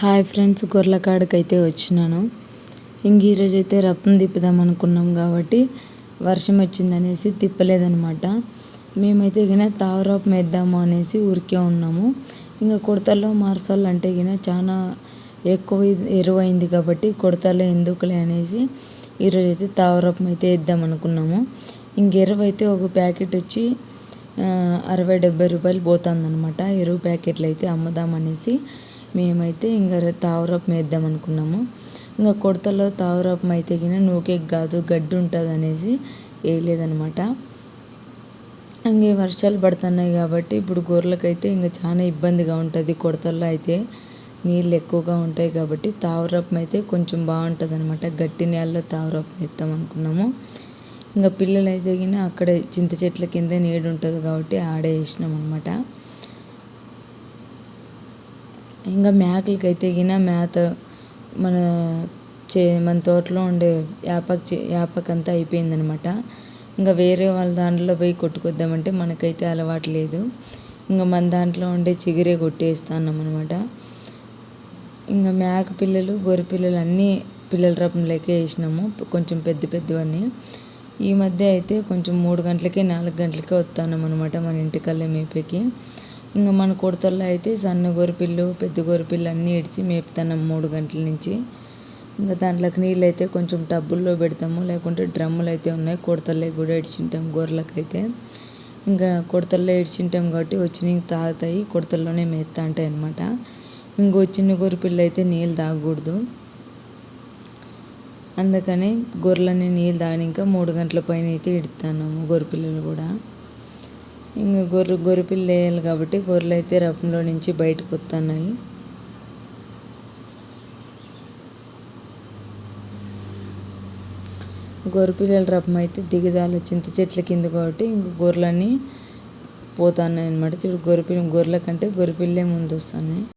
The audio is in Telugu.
హాయ్ ఫ్రెండ్స్ గొర్రెల అయితే వచ్చినాను. ఇంక ఈరోజు అయితే రప్పం తిప్పుదాం అనుకున్నాం కాబట్టి వర్షం వచ్చిందనేసి తిప్పలేదనమాట మేమైతే ఇక తావరపు వేద్దాము అనేసి ఊరికే ఉన్నాము. ఇంకా కొడతల్లో మార్సాలు అంటే ఇక చాలా ఎక్కువ ఎరువైంది కాబట్టి కొడతల్లో ఎందుకులే అనేసి ఈరోజు అయితే తావరపు అయితే వేద్దాం అనుకున్నాము. ఇంక ఎరువు అయితే ఒక ప్యాకెట్ వచ్చి అరవై డెబ్బై రూపాయలు పోతుందన్నమాట. ఎరువు ప్యాకెట్లు అయితే అమ్ముదామనేసి మేమైతే ఇంకా తావరపు వేద్దాం అనుకున్నాము. ఇంకా కొడతలో తావరపం అయితే కింద నూకే కాదు గడ్డి ఉంటుంది అనేసి వేయలేదనమాట ఇంక వర్షాలు పడుతున్నాయి కాబట్టి ఇప్పుడు గొర్రెలకైతే ఇంకా చాలా ఇబ్బందిగా ఉంటుంది. కొడతల్లో అయితే నీళ్ళు ఎక్కువగా ఉంటాయి కాబట్టి తావరపం అయితే కొంచెం బాగుంటుంది అనమాట గట్టి నేలలో తావరపం వేస్తాం అనుకున్నాము. ఇంకా పిల్లలు అయితే గిన అక్కడే చింత చెట్ల కింద నీడు ఉంటుంది కాబట్టి ఆడే వేసినాం అనమాట ఇంకా మేకలకి అయితే గిన మేత మన చే మన తోటలో ఉండే యాపక్ యాపక్ అంతా అయిపోయిందనమాట. ఇంకా వేరే వాళ్ళ దాంట్లో పోయి కొట్టుకొద్దామంటే మనకైతే అలవాటు లేదు. ఇంకా మన దాంట్లో ఉండే చిగురే కొట్టేస్తున్నాం అనమాట ఇంకా మేక పిల్లలు గొర్రె పిల్లలు అన్నీ పిల్లల రకంలోకే వేసినాము. కొంచెం పెద్ద పెద్దవన్నీ. ఈ మధ్య అయితే కొంచెం మూడు గంటలకే నాలుగు గంటలకే వస్తాను అనమాట మన ఇంటికల్లే మేపేకి ఇంకా మన కొడతల్లో అయితే సన్న గొరిపిల్లు పెద్ద గొరిపిల్లు అన్నీ ఇడిచి మేపుతున్నాం మూడు గంటల నుంచి. ఇంకా దాంట్లోకి నీళ్ళు అయితే కొంచెం టబ్బుల్లో పెడతాము లేకుంటే డ్రమ్ములు అయితే ఉన్నాయి కొడతల్లో కూడా ఇడిచింటాం గొర్రెలకైతే. ఇంకా కొడతల్లో ఇడిచింటాం కాబట్టి వచ్చి తాగుతాయి కొడతల్లోనే మేస్తా ఉంటాయి అనమాట ఇంకో చిన్న గొరిపిల్లు అయితే నీళ్ళు తాగకూడదు. అందుకని గొర్రెలని నీళ్ళు తాగినాక మూడు గంటల పైన అయితే ఇడుతున్నాము గొర్రెపిల్లలు కూడా. ఇంకా గొర్రె గొర్రెపిల్ల వేయాలి కాబట్టి గొర్రెలు అయితే రపంలో నుంచి బయటకు వస్తున్నాయి గొర్రెపిల్లల రపం అయితే దిగదాలు చింత చెట్ల కింద కాబట్టి ఇంక గొర్రెలన్నీ పోతున్నాయి అనమాట చూడు గొర్రెపిల్ల గొర్రెల కంటే గొర్రెపిల్లే ముందు వస్తున్నాయి